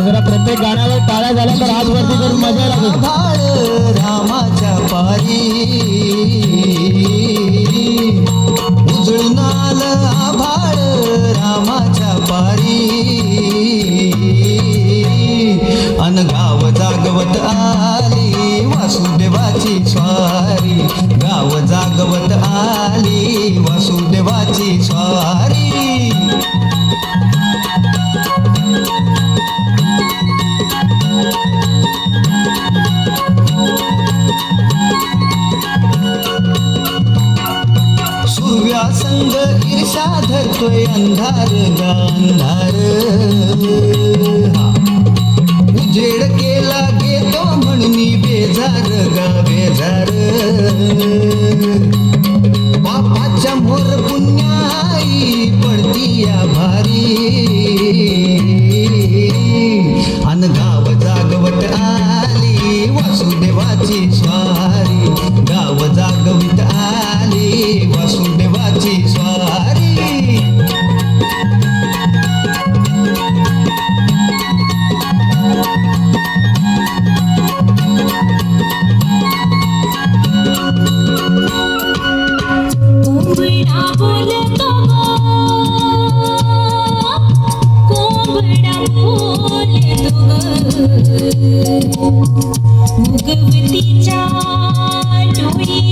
जरा प्रत्येक गाण्यावर टाळ्या झाल्या तर आज भाळ रामाच्या पारी. उजळणार आभाळ रामाच्या पारी. अनगाव जागवत आली वासुदेवा भुव्या संग ईर्षा धरतोय अंधार गांधार. उजेड केला घेतो म्हणून बेजार गा बेजार. बापाच्या मोर पुण्याई पडती या भारी. मुगवतीच्या डोळी